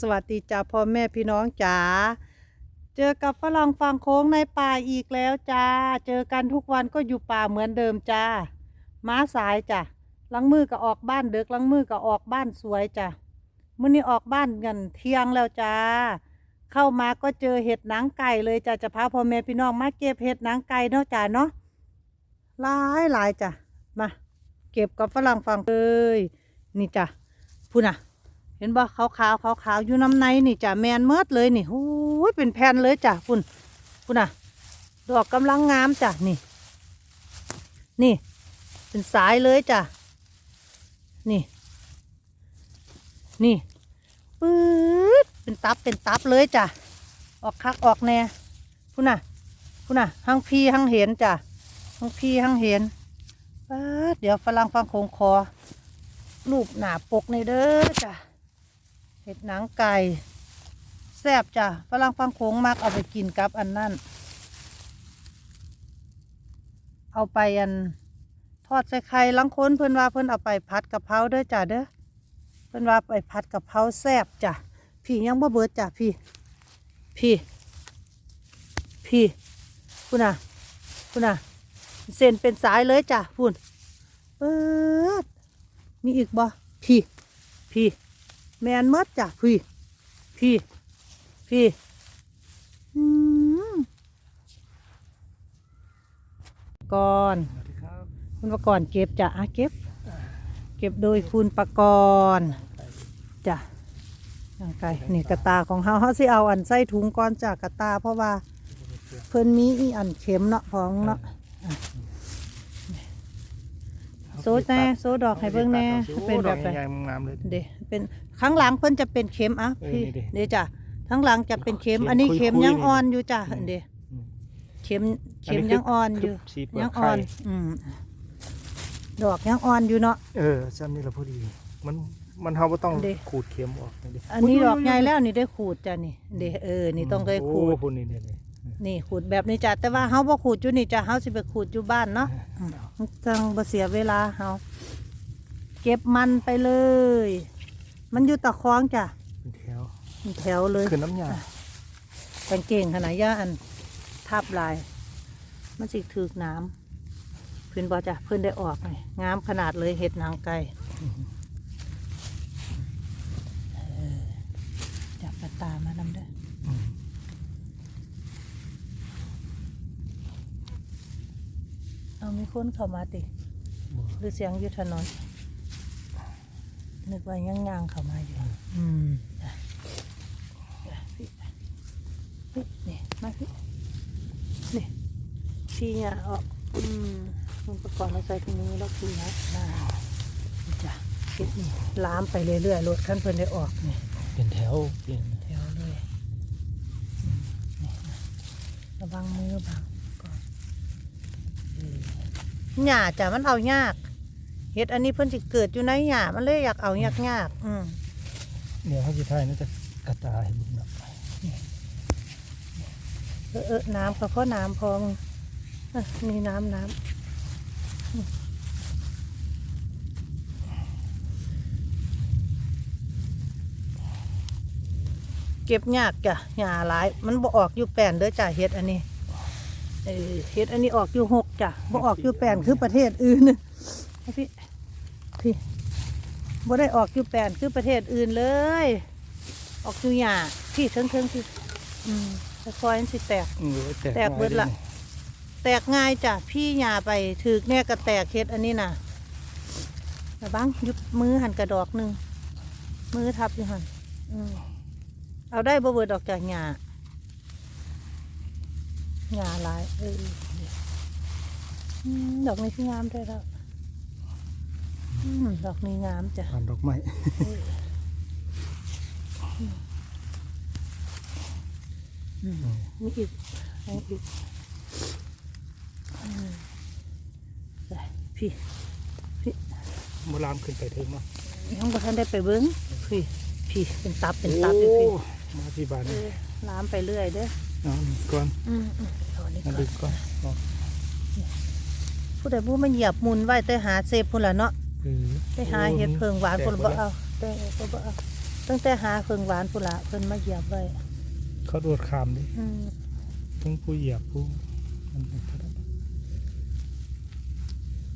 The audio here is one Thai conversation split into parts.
สวัสดีจ้าพ่อแม่พี่น้องจ๋าเจอกับฝรั่งฟังโค้งในป่าอีกแล้วจ้า เจอกันทุกวันก็อยู่ป่าเหมือนเดิมจ้า ม้าสายจ้ะลังมือก็ออกบ้านเด็กลังมือก็ออกบ้านสวยจ้ะมื้อนี้ออกบ้านกันเที่ยงแล้วจ้า เข้ามาก็เจอเห็ดหนังไก่เลยจ้ะจะพาพ่อแม่พี่น้องมาเก็บเห็ดหนังไก่เนาะจ้าเนาะหลายหลายจ้ะมา เก็บกับฝรั่งฟังเลยนี่จ้ะพูดน่ะ เห็นบ่ขาวขาวขาวขาวอยู่น้ำในนี่จ้ะแมนเมิดเลยนี่โอ้ยเป็นแผ่นเลยจ้ะพุ่นพุ่นน่ะ ดอกกำลังงามจ้ะนี่ นี่ เป็นสายเลยจ้ะนี่ นี่ปื๊ดเป็นตับเป็นตับเลยจ้ะออกคักออกแน่พุ่นน่ะพุ่นน่ะทั้งพี่ทั้งเห็นจ้ะทั้งพี่ทั้งเห็นเดี๋ยวฝรั่งฟังโคงคอรูปหนาปกในเด้อจ้ะ เห็ดหนังไก่แซ่บจ้ะฝรั่งฟังโค้งมักเอาไปกินกับอันนั่นเอาไปอันทอดใส่ไข่ลังค้นเพิ่อนว่าเพิ่อนเอาไปผัดกะเพราเด้อจ้ะเด้อเพิ่อนว่าไปผัดกะเพราแซ่บจ้ะพี่ยังบ่เบิดจ้ะพี่ พี่ พี่พุ่นน่ะพุ่นน่ะเส้นเป็นสายเลยจ้ะพุ่นเปิดมีอีกบ่พี่ พี่ แมนเมดจ้ะพี่ พี่ พี่อืมก่อนสวัสดีครับคุณประกรณ์เก็บจ้ะอะเก็บ เก็บโดยคุณประกรณ์จ้ะยังไงนี่กระตาของเฮาเฮาสิเอาอันใส่ถุงก่อนจากกระตา เพราะว่า เพิ่นมีอีอันเข็มเนาะของเนาะอะโซดแน่โซดอกให้เบิ่งแน่เป็นแบบไหไหนใหญ่ๆงามเลยเดเป็นข้างหลังเพิ่นจะเป็นเข็มอะเออพี่นี่ดิเดี๋ยวจ้ะข้างหลังจะเป็นเข็มเข็มอันนี้คุยๆเข็มยังนี่อ่อนอยู่จ้ะอืมเดี๋ยวอืมเข็มเข็มยังอ่อนอยู่คืสีเปลืยัอกงอ่ไข่อนอืมดอกยังอ่อนอยู่เนาะเออซ้ำนี่ละพอดี มันมันเฮาบ่ต้องดิขูดเข็มออกนี่ดิอันนี้ดอกใหญ่แล้วนี่ได้ขูดจ้ะนี่เดี๋ยวเออนี่ต้องได้ขูดโอ้พุ่นนี่ นี่นี่นี่ขูดแบบนี้จ้ะแต่ว่าเฮาบ่ขูดอยู่นี่จ้ะเฮาสิไปขูดอยู่บ้านเนาะอืมมันจังบ่เสียเวลาเฮาเก็บมันไปเลย มันอยู่ตะคองจ้ะเป็นแถวเป็นแถวเลย คือน้ำยากางเกงขนาดย่าอันทับลาย มันสิถือกน้ำเพื่อนบอจ้ะเพื่อนได้ออกไงงามขนาดเลยเห็ดนางไก่เออจับกระตามานำเด้อ อืม เอามีคนเข้ามาติบ่หรือเสียงอยู่ถนนนึกว่ายังงางเข้ามาอยู่อืมจ้ะจ้ะพี่พี่นี่มาพี่นี่พี่เนี่ยออกอืมมันประกอบมาใส่ถุงมือแล้วพี่นะน่านี่จ้ะเก็บนี่ล้ามไปเรื่อยๆรถขั้นเพิ่นได้ออกนี่เป็นแถวเป็นแถวเลยอืมนี่นะระวังมือบังก่อนเออ หญ้าจ้ะมันเอายากเห็ดอันนี้เพิ่นสิเกิดอยู่ในหญ้ามันเลยอยากเอายากยากๆอืมเดี๋ยวเฮาสิถ่ายน่าจะกระตายบุญเนาะเออเออน้ำก็เพราะน้ำพอมึงเอ้อมีน้ำน้ำอืมเก็บยากจ้ะหญ้าหลาย มันบ่ออกอยู่แปลนเด้อจ้ะเห็ดอันนี้ เออเห็ดอันนี้ออกอยู่หกจ้ะบ่ออกอยู่แปลนคือประเทศอื่นเอาพี่พี่บ่ได้ออกอยู่แปลนคือประเทศอื่นเลย ออกอยู่หญ้าพี่เทิงเทิงๆพี่อืมคอยๆมันสิแตกเออแตกเบิดละแตกง่ายจ้ะพี่หยาไปถือกแน่ก็แตกเฮ็ดอันนี้น่ะระบังยุบมือหันกระดอกหนึ่งมือทับอยู่หันอืมเอาได้บ่เบิดดอกจากหยา หยาหลายเอออืมดอกนี้ที่งามได้แล้วอืมดอกนี้งามจ้ะผ่านดอกไม้อืมมีอีกมีอีกอืมไปพี่โบราณขึ้นไปถึงเนาะยังบ่ทันได้ไปเบิ้งพี่พี่เป็นตับเป็นตับอยู่พี่โอ้มาที่บ้านเอนี่อล้ามไปเรื่อยเด้อ เอานี่ก่อนอืมอืมเอาอันนี้มาก่อดูนก่อนเอาผู้ใดผู้มาเหยียบหมุนไว้แต่หาเซฟพุ่นละเนาะเออไปหาเห็ดเพิงหวานพุ่นบ่เอาแต่ก็บ่เอาตั้งแต่หาเพิงหวานพุนละเพิ่นมาเหยียบไว้เขาโดดขามดิอืมทั้งผู้เหยียบผู้มันเป็นเท่านั้น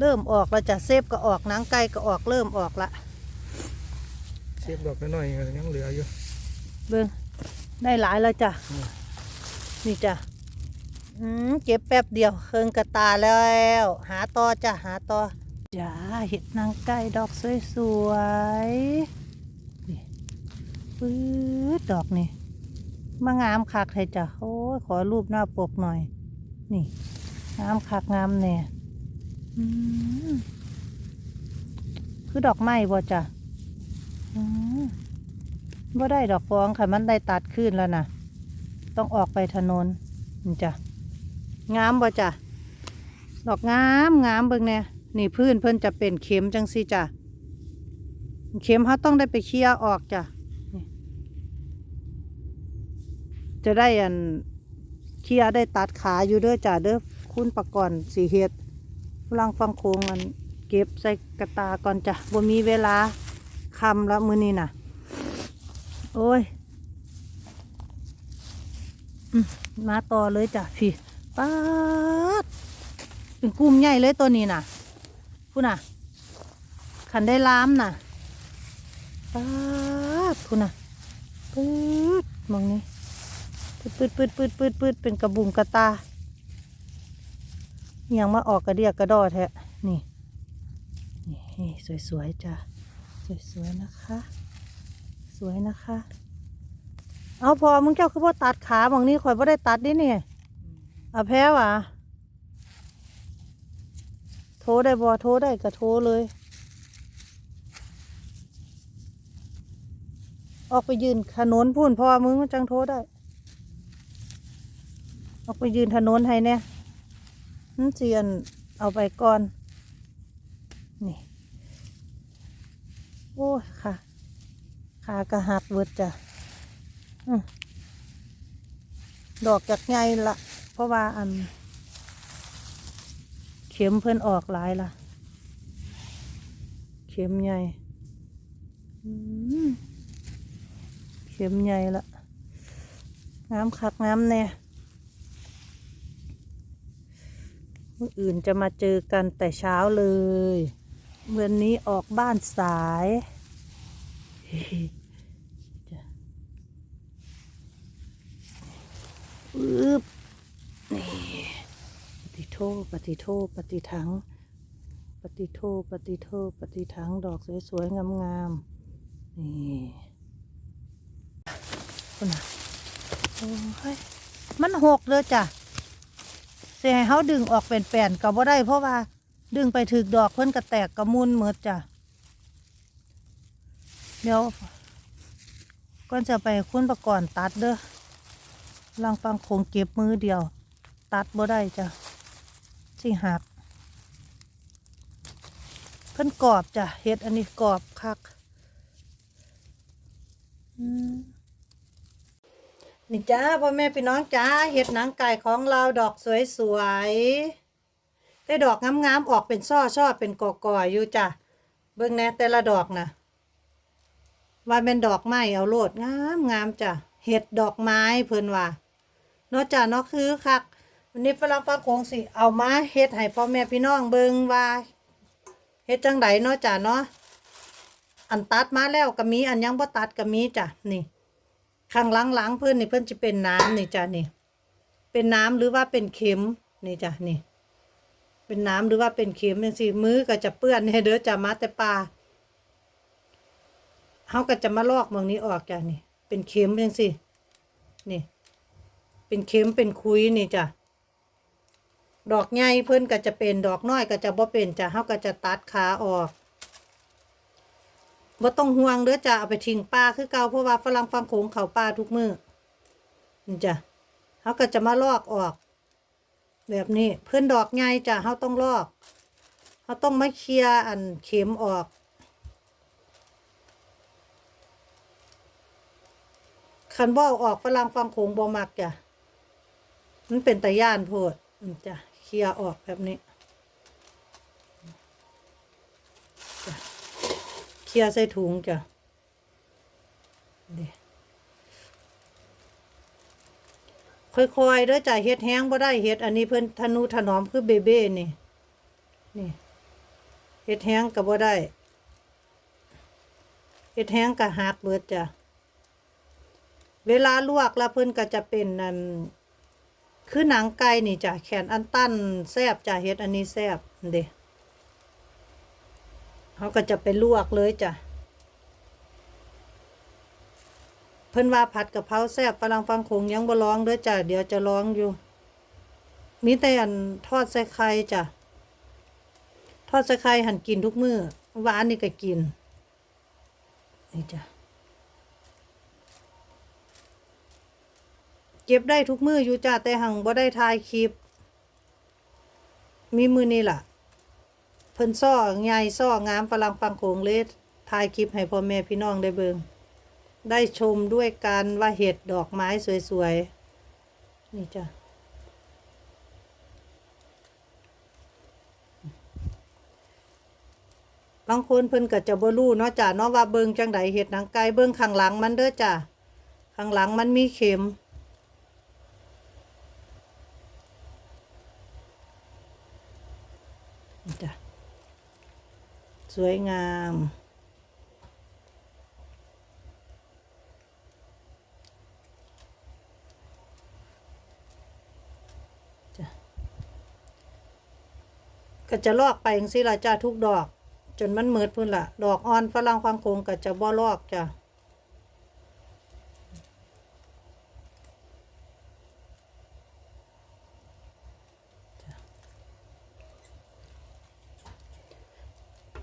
เริ่มออกแล้วจ้ะเซฟก็ออกหนังไก่ก็ออกเริ่มออกละเสียบดอกน้อยๆยังเหลืออยู่เบิ่งได้หลายแล้วจ้ะอืม นี่จ้ะอืมเก็บแป๊บเดียวเคิงกระตาแล้ว หาต่อจ้ะหาต่อจ้าเห็ดนางไก่ดอกสวยๆนี่ปื๊ดดอกนี่มางามคักเลยจ้ะโอ้ยขอรูปหน้าปกหน่อย นี่งามคักงามแน่อืมคือดอกไม้บ่จ้ะอืมบ่ได้ดอกฟองค่ะมันได้ตัดขึ้นแล้วนะ ต้องออกไปถนนนี่จ้ะงามบ่จ้ะดอกงามงามเบิ่งแน่นี่พื้นเพิ่นจะเป็นเข็มจังสิจ้ะเข็มเขาต้องได้ไปเคลียร์ออกจ้ะจะได้อันเคียได้ตัดขาอยู่เด้อจ้าเด้อคุณประกอนสีเฮ็ดลังฟังโคงมันเก็บใส่กระตาก่อนจ้ะบ่มีเวลาคำแล้วมือนี้น่ะ โอ้ย มาต่อเลยจ้ะพี่ป๊าดเป็นกลุ่มใหญ่เลยตัวนี้น่ะพูน่ะ ขันได้ล้ามน่ะป๊าดพูน่ะปื๊ดมองนี้ปืดปืดปืดปืดปืดเป็นกระบุงกระตายังมาออกกระเดียกกระดอแท้นี่นี่สวยๆจ้ะสวยๆนะคะ สวยนะคะ เอาพอมึงเจ้าคือว่าตัดขาบางนี้ข่อยว่าได้ตัดนี่เนี่ยเอาแพ้วะโทรได้บอโทรได้ก็โทรเลย ออกไปยืนถนนพูนพอมึงมันจังโทรได้ ออกไปยืนถนนให้เนี่ยนั่นเจียนเอาไปก่อน นี่ โอ้ยค่ะ ขากระหักเวิดจ้ะอืม ดอกจากไงละเพราะว่าอัน เข็มเพิ่นออกหลายละเข็มใหญ่เข็มใหญ่ละงามคักงามแน่มื่ออื่นจะมาเจอกันแต่เช้าเลย วันนี้ออกบ้านสาย จ้ะ อึบนี่ปฏิโทปฏิโทปฏิถัง ปฏิโทปฏิโทปฏิถังดอกสวยๆงามๆนี่คุณน่ะโอ้ยมันหกเลยจ้ะสิให้เขาดึงออกเป็นแป่นก็บ่ได้ เพราะว่า ดึงไปถึกดอกเพิ่นก็แตกกระมุนหมดจ้ะเดี๋ยวก่อนจะไปคุณประกอนตัดเด้อ ลังฟังคงเก็บมือเดียว ตัดบ่ได้จ้ะสิหักเพิ่นกรอบจ้ะเฮ็ดอันนี้กรอบคักนี่จ้าพ่อแม่พี่น้องจ้าเห็ดหนังไก่ของเราดอกสวยๆได้ดอกงามๆออกเป็นช่อช่อเป็นกอๆอยู่จ้ะเบิ่งแน่แต่ละดอกนะว่าเป็นดอกไม้เอาโลดงามงามๆจ้ะ เห็ดดอกไม้เพิ่นว่าเนาะจ้ะเนาะคือคักวันนี้ฝรั่งฟังคงสิเอามาเฮ็ดให้พ่อแม่พี่น้องเบิ่งว่าเฮ็ดจังไดเนาะจ้ะเนาะอันตัดมาแล้วก็มีอันยังบ่ตัดก็มีจ้ะนี่ข้างหลังๆเพื่อนนี่เพื่อนจะเป็นน้ำนี่จ้ะนี่ เป็นน้ำหรือว่าเป็นเข็มนี่จ้ะนี่ เป็นน้ำหรือว่าเป็นเข็มจังซี่มือก็จะเปื้อนให้เด้อจ้ะมาแต่ปลาเฮาก็จะมาลอกเมืองนี้ออกจ้ะนี่ เป็นเข็มจังซี่นี่ เป็นเข็มเป็นคุยนี่จ้ะดอกใหญ่เพิ่นก็จะเป็นดอกน้อยก็จะบ่เป็นจ้ะเฮาก็จะตัดขาออกบ่ต้องห่วงเด้อจ้ะเอาไปทิ้งป่าคือเก่าเพราะว่าฝรั่งฟังโขงเขาป่าทุกมือนี่จ้ะเขาก็จะมาลอกออก แบบนี้เพื่อนดอกใหญ่จ้ะเขาต้องลอกเขาต้องมาเคลียร์อันเข็มออก คันบ่อออกฝรั่งฟังโขงบ่มักจ้ะมันเป็นตะย่านโพดอืมจ้ะเคลียออกแบบนี้เคลียใส่ถุงจ้ะด้ค่อยๆเด้อจ้ะเฮ็ดแห้งบ่ได้เฮ็ดอันนี้เพิ่นทนุถนอมคือเบเบ้นี่ นี่เฮ็ดแห้งก็บ่ได้เฮ็ดแห้งก็หักเบิดจ้ะ เวลาลวกแล้วเพิ่นก็จะเป็นนั่นคือหนังไก่นี่จ้ะแขนอันตั้นแซบจ้ะเฮ็ดอันนี้แซบเด้เขาก็จะไปลวกเลยจ้ะเพิ่นว่าผัดกะเพราแซ่บฝรั่งฟังคงยังบ่ลองเด้อจ้ะเดี๋ยวจะลองอยู่ มีแต่อันทอดใส่ไข่จ้ะทอดใส่ไข่หั่นกินทุกมื้อวานนี่ก็กินนี่จ้ะ ก็บได้ทุกมืออยู่จ้าแต่หังบ่ได้ถ่ายคลิป มีมือนี่ล่ะ เพิ่นซ้อใหญ่ซ้องามฝรั่งฟังโขงเลยถ่ายคลิปให้พ่อแม่พี่น้องได้เบิงได้ชมด้วยกันว่าเห็ดดอกไม้สวยๆ นี่จ้ะบางคนเพิ่นก็จะบ่รู้เนาะจ้ะเนาะว่าเบิงจังใดเห็ดหนังไก่เบิงข้างหลังมันเด้อจ้ะข้างหลังมันมีเข็ม นี่จ้ะ สวยงามจะก็จะลอกไปจังซี่ล่ะจ้าทุกดอก จนมันเหมือดพุ่นละดอกอ่อนฝรั่งควางคงก็จะบ่ลอกจ้ะ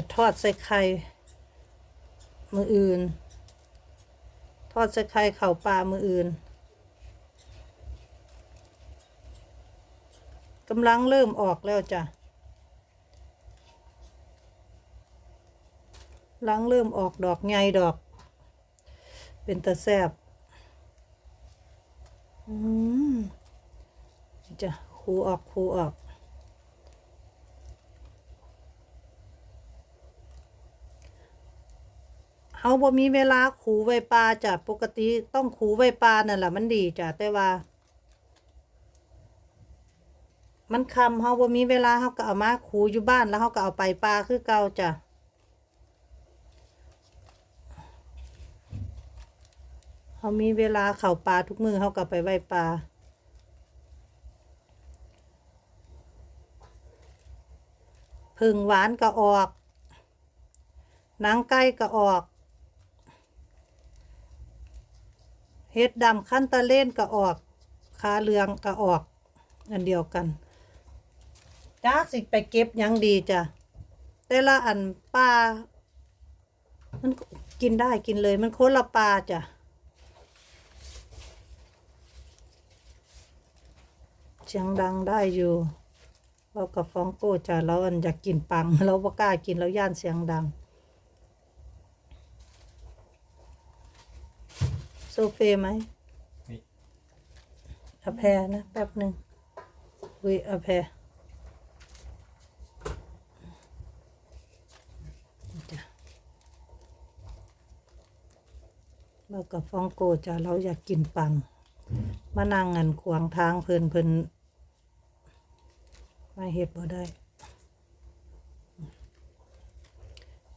จะทอดใส่ไข่มืออื่น ทอดใส่ไข่เข่าปลามืออื่นกำลังเริ่มออกแล้วจ้ะลังเริ่มออกดอกใหญ่ดอก เป็นตะแซบอืมจะคูออกคูออก เฮาบ่มีเวลาขูไว้ปลาจ้ะปกติต้องขูไว้ปลานั่นแหละมันดีจ้ะแต่ว่า มันคำเฮาบ่มีเวลาเฮาก็เอามาขูอยู่บ้านแล้วเฮาก็เอาไปปลาคือเก่าจ้ะเฮามีเวลาเข้าปลาทุกมือเฮาก็ไปไว้ปลาพึ่งหวานก็ออกหนังไก่ก็ออก เฮ็ดดำขั้นตะเล่นก็ออกขาเหลืองก็ออกอันเดียวกันจ้าสิไปเก็บยังดีจ้ะแต่ละอันปลามันกินได้กินเลยมันคนละปลาจ้ะเสียงดังได้อยู่เรากับฟองโก้จ้ะเราอันอยากกินปังเราบ่กล้ากินเราย่านเสียงดัง โซ เฟไหมนี่อาแพรนะแป๊บหนึ่งอุ้ยอาแพรจ้ะเรากับฟองโกจ้ะเราอยากกินปังมานั่งงันขวางทางเพิ่นเพิ่นมาเฮ็ดบ่ได้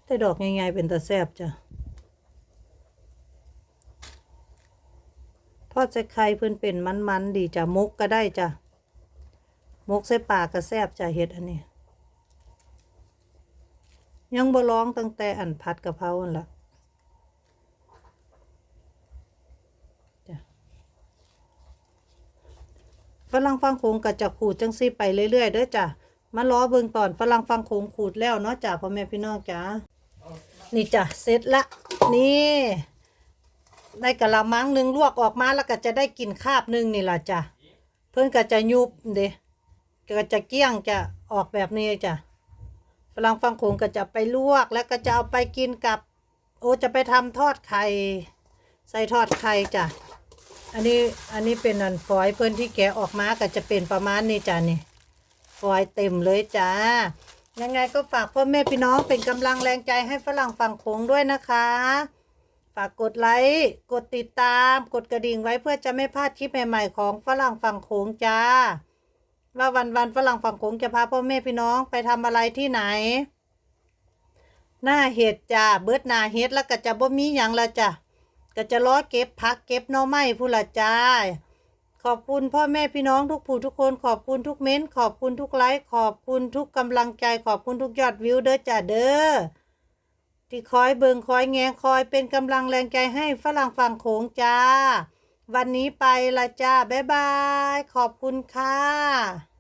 แต่ดอกง่ายๆเป็นตาแซ่บจ้ะ อดใส่ไข่เพิ่อนเป็นมันๆดีจ้ะมกก็ได้จ้ะมกใส่ปากก็แซ่บจ้ะเฮ็ดอันนี้ ยังบ่ลองตั้งแต่อันผัดกะเพราอันละจ้ะฝรั่งฟังโขงก็จะขูดจังซี่ไปเรื่อยๆเด้อจ้ะมาล้อเบิ่งตอนฝรั่งฟังโขงขูดแล้วเนาะจ้ะพ่อแม่พี่น้องจ้ะนี่จ้ะเสร็จละนี่ ได้กะละมังหนึ่งลวกออกมาแล้วก็จะได้กินคาบหนึ่งนี่ล่ะจ้ะเพิ่นก็จะยุบเด้ก็จะเกี้ยงจะออกแบบนี้จ้ะฝรั่งฟังโขงก็จะไปลวกแล้วก็จะเอาไปกินกับ โอ้จะไปทำทอดไข่ใส่ทอดไข่จ้ะอันนี้อันนี้เป็นอันฟอยเพิ่อนที่แกะออกมาก็จะเป็นประมาณนี้จ้ะนี่ฟอยเต็มเลยจ้ายังไงก็ฝากพ่อแม่พี่น้องเป็นกำลังแรงใจให้ฝรั่งฟังโขงด้วยนะคะ ฝากกดไลค์ กดติดตาม กดกระดิ่งไว้เพื่อจะไม่พลาดคลิปใหม่ๆของฝรั่งฝั่งโขงจ้า ว่าวันวันๆฝรั่งฝั่งโขงจะพาพ่อแม่พี่น้องไปทำอะไรที่ไหน หน้าเห็ดจ้า เบิดหน้าเห็ดแล้วก็จะบ่มีหยังละจ้ะก็จะล้อเก็บพักเก็บหน่อไม้ผู้ละจ้าขอบคุณพ่อแม่พี่น้องทุกผู้ทุกคนขอบคุณทุกเม้นต์ขอบคุณทุกไลค์ขอบคุณทุกกำลังใจ ขอบคุณทุกยอดวิวเด้อจ้าเด้อ ที่คอยเบิงคอยแงคอยเป็นกำลังแรงใจให้ฝรั่งฝั่งโขงจ้า วันนี้ไปละจ้า บ๊ายบาย ขอบคุณค่ะ